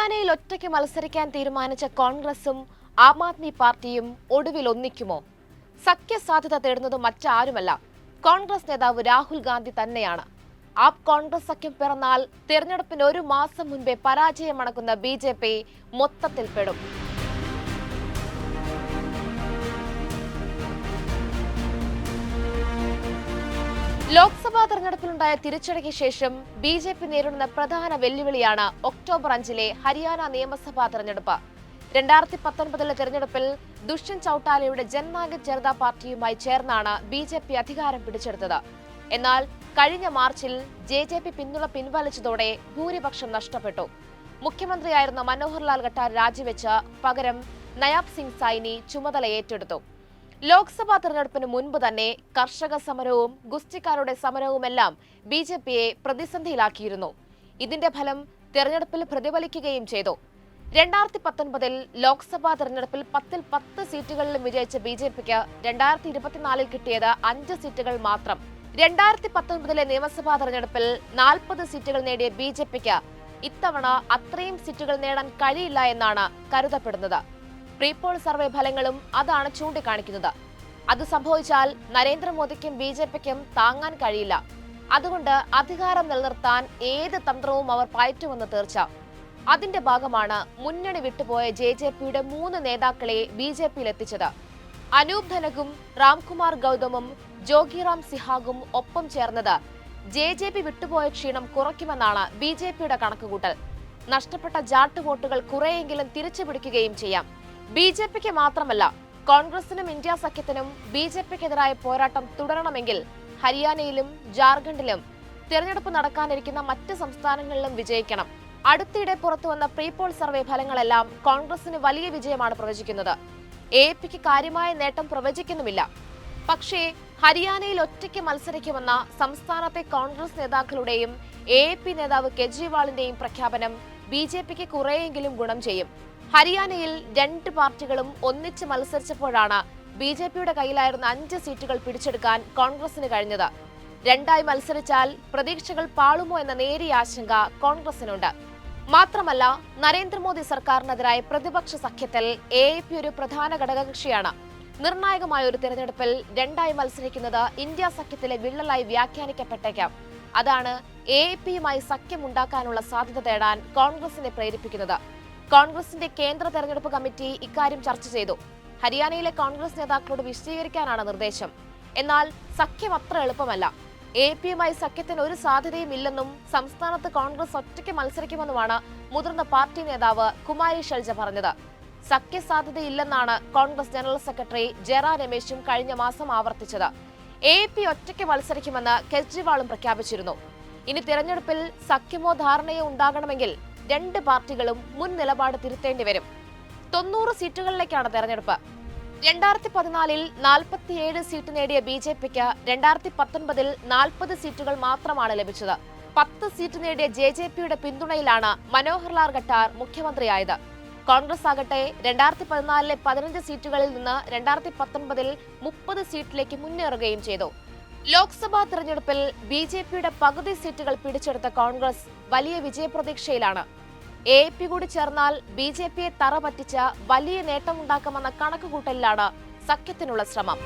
ഹരിയാനയിൽ ഒറ്റയ്ക്ക് മത്സരിക്കാൻ തീരുമാനിച്ച കോൺഗ്രസും ആം ആദ്മി പാർട്ടിയും ഒടുവിൽ ഒന്നിക്കുമോ? സഖ്യസാധ്യത തേടുന്നത് മറ്റാരുമല്ല. കോൺഗ്രസ് നേതാവ് രാഹുൽ ഗാന്ധി തന്നെയാണ്. ആപ് കോൺഗ്രസ് സഖ്യം പിറന്നാൽ തിരഞ്ഞെടുപ്പിന് ഒരു മാസം മുൻപേ പരാജയം മണക്കുന്ന ബി ജെ പി മൊത്തത്തിൽ പെടും. ലോക്സഭാ തെരഞ്ഞെടുപ്പിലുണ്ടായ തിരിച്ചടിക്ക് ശേഷം ബി ജെ പി നേരിടുന്ന പ്രധാന വെല്ലുവിളിയാണ് ഒക്ടോബർ അഞ്ചിലെ ഹരിയാന നിയമസഭാ തെരഞ്ഞെടുപ്പ്. രണ്ടായിരത്തി പത്തൊൻപതിലെ തെരഞ്ഞെടുപ്പിൽ ദുഷ്യന്ത് ചൌട്ടാലയുടെ ജന്മാഗ ജനതാ പാർട്ടിയുമായി ചേർന്നാണ് ബി ജെ പി അധികാരം പിടിച്ചെടുത്തത്. എന്നാൽ കഴിഞ്ഞ മാർച്ചിൽ ജെ ജെ പി പിന്തുണ പിൻവലിച്ചതോടെ ഭൂരിപക്ഷം നഷ്ടപ്പെട്ടു. മുഖ്യമന്ത്രിയായിരുന്ന മനോഹർലാൽ ഖട്ടാർ രാജിവെച്ച് പകരം നയാബ് സിംഗ് സൈനി ചുമതല ഏറ്റെടുത്തു. ലോക്സഭാ തെരഞ്ഞെടുപ്പിന് മുൻപ് തന്നെ കർഷക സമരവും ഗുസ്തിക്കാരുടെ സമരവുമെല്ലാം ബി ജെ പിയെ പ്രതിസന്ധിയിലാക്കിയിരുന്നു. ഇതിന്റെ ഫലം തെരഞ്ഞെടുപ്പിൽ പ്രതിഫലിക്കുകയും ചെയ്തു. രണ്ടായിരത്തി പത്തൊൻപതിൽ ലോക്സഭാ തെരഞ്ഞെടുപ്പിൽ പത്തിൽ പത്ത് സീറ്റുകളിലും വിജയിച്ച ബി ജെ പിക്ക് രണ്ടായിരത്തി ഇരുപത്തിനാലിൽ കിട്ടിയത് അഞ്ച് സീറ്റുകൾ മാത്രം. രണ്ടായിരത്തി പത്തൊൻപതിലെ നിയമസഭാ തെരഞ്ഞെടുപ്പിൽ നാൽപ്പത് സീറ്റുകൾ നേടിയ ബി ജെ പിക്ക് ഇത്തവണ അത്രയും സീറ്റുകൾ നേടാൻ കഴിയില്ല എന്നാണ് കരുതപ്പെടുന്നത്. പ്രീപോൾ സർവേ ഫലങ്ങളും അതാണ് ചൂണ്ടിക്കാണിക്കുന്നത്. അത് സംഭവിച്ചാൽ നരേന്ദ്രമോദിക്കും ബി ജെ പിക്കും താങ്ങാൻ കഴിയില്ല. അതുകൊണ്ട് അധികാരം നിലനിർത്താൻ ഏത് തന്ത്രവും അവർ പയറ്റുമെന്ന് തീർച്ച. അതിന്റെ ഭാഗമാണ് മുന്നണി വിട്ടുപോയ ജെ ജെ പിയുടെ മൂന്ന് നേതാക്കളെ ബി ജെ പിയിൽ എത്തിച്ചത് അനൂപ് ധനകും രാംകുമാർ ഗൗതമും ജോഗിറാം സിഹാഗും ഒപ്പം ചേർന്നത്. ജെ ജെ പി വിട്ടുപോയ ക്ഷീണം കുറയ്ക്കുമെന്നാണ് ബി ജെ പിയുടെ കണക്കുകൂട്ടൽ. നഷ്ടപ്പെട്ട ജാട്ട് വോട്ടുകൾ കുറെയെങ്കിലും തിരിച്ചുപിടിക്കുകയും ചെയ്യാം. ബി ജെ പിക്ക് മാത്രമല്ല കോൺഗ്രസിനും ഇന്ത്യ സഖ്യത്തിനും ബി ജെ പിക്കെതിരായ പോരാട്ടം തുടരണമെങ്കിൽ ഹരിയാനയിലും ജാർഖണ്ഡിലും തിരഞ്ഞെടുപ്പ് നടക്കാനിരിക്കുന്ന മറ്റ് സംസ്ഥാനങ്ങളിലും വിജയിക്കണം. അടുത്തിടെ പുറത്തുവന്ന പ്രീപോൾ സർവേ ഫലങ്ങളെല്ലാം കോൺഗ്രസിന് വലിയ വിജയമാണ് പ്രവചിക്കുന്നത്. എ പിക്ക് കാര്യമായ നേട്ടം പ്രവചിക്കുന്നുമില്ല. പക്ഷേ ഹരിയാനയിൽ ഒറ്റയ്ക്ക് മത്സരിക്കുമെന്ന സംസ്ഥാനത്തെ കോൺഗ്രസ് നേതാക്കളുടെയും എ പി നേതാവ് കെജ്രിവാളിന്റെയും പ്രഖ്യാപനം ബി ജെ പിക്ക് കുറേയെങ്കിലും ഗുണം ചെയ്യും. ഹരിയാനയിൽ രണ്ട് പാർട്ടികളും ഒന്നിച്ച് മത്സരിച്ചപ്പോഴാണ് ബി ജെ പിയുടെ കയ്യിലായിരുന്ന അഞ്ച് സീറ്റുകൾ പിടിച്ചെടുക്കാൻ കോൺഗ്രസിന് കഴിഞ്ഞത്. രണ്ടായി മത്സരിച്ചാൽ പ്രതീക്ഷകൾ പാളുമോ എന്ന നേരിയ ആശങ്ക കോൺഗ്രസിനുണ്ട്. മാത്രമല്ല നരേന്ദ്രമോദി സർക്കാരിനെതിരായ പ്രതിപക്ഷ സഖ്യത്തിൽ എ പി ഒരു പ്രധാന ഘടകകക്ഷിയാണ്. നിർണായകമായ ഒരു തിരഞ്ഞെടുപ്പിൽ രണ്ടായി മത്സരിക്കുന്നത് ഇന്ത്യ സഖ്യത്തിലെ വിള്ളലായി വ്യാഖ്യാനിക്കപ്പെട്ടേക്കാം. അതാണ് എ പിയുമായി സഖ്യമുണ്ടാക്കാനുള്ള സാധ്യത തേടാൻ കോൺഗ്രസിനെ പ്രേരിപ്പിക്കുന്നത്. കോൺഗ്രസിന്റെ കേന്ദ്ര തെരഞ്ഞെടുപ്പ് കമ്മിറ്റി ഇക്കാര്യം ചർച്ച ചെയ്തു. ഹരിയാനയിലെ കോൺഗ്രസ് നേതാക്കളോട് വിശദീകരിക്കാനാണ് നിർദ്ദേശം. എന്നാൽ സഖ്യം അത്ര എളുപ്പമല്ല. എ പിയുമായി സഖ്യത്തിന് ഒരു സാധ്യതയും ഇല്ലെന്നും സംസ്ഥാനത്ത് കോൺഗ്രസ് ഒറ്റയ്ക്ക് മത്സരിക്കുമെന്നുമാണ് മുതിർന്ന പാർട്ടി നേതാവ് കുമാരി ഷെൽജ പറഞ്ഞത്. സഖ്യസാധ്യതയില്ലെന്നാണ് കോൺഗ്രസ് ജനറൽ സെക്രട്ടറി ജയറാം രമേശും കഴിഞ്ഞ മാസം ആവർത്തിച്ചത്. എ പി ഒറ്റയ്ക്ക് മത്സരിക്കുമെന്ന് കെജ്രിവാളും പ്രഖ്യാപിച്ചിരുന്നു. ഇനി തിരഞ്ഞെടുപ്പിൽ സഖ്യമോ ധാരണയോ ഉണ്ടാകണമെങ്കിൽ രണ്ട് പാർട്ടികളും മുൻ നിലപാട് തിരുത്തേണ്ടി വരും. തൊണ്ണൂറ് സീറ്റുകളിലേക്കാണ് തെരഞ്ഞെടുപ്പ്. രണ്ടായിരത്തി പതിനാലിൽ നാൽപ്പത്തിയേഴ് സീറ്റ് നേടിയ ബി ജെ പിക്ക് രണ്ടായിരത്തി പത്തൊൻപതിൽ നാൽപ്പത് സീറ്റുകൾ മാത്രമാണ് ലഭിച്ചത്. പത്ത് സീറ്റ് നേടിയ ജെ ജെ പിയുടെ പിന്തുണയിലാണ് മനോഹർലാൽ ഖട്ടാർ മുഖ്യമന്ത്രിയായത്. കോൺഗ്രസ് ആകട്ടെ രണ്ടായിരത്തി പതിനാലിലെ പതിനഞ്ച് സീറ്റുകളിൽ നിന്ന് രണ്ടായിരത്തി പത്തൊൻപതിൽ മുപ്പത് സീറ്റിലേക്ക് മുന്നേറുകയും ചെയ്തു. ലോക്സഭാ തെരഞ്ഞെടുപ്പിൽ ബി ജെ പിയുടെ പകുതി സീറ്റുകൾ പിടിച്ചെടുത്ത കോൺഗ്രസ് വലിയ വിജയപ്രതീക്ഷയിലാണ്. എ പി കൂടി ചേർന്നാൽ ബി ജെ പിയെ തറ പറ്റിച്ച് വലിയ നേട്ടമുണ്ടാക്കുമെന്ന കണക്കുകൂട്ടലിലാണ് സഖ്യത്തിനുള്ള ശ്രമം.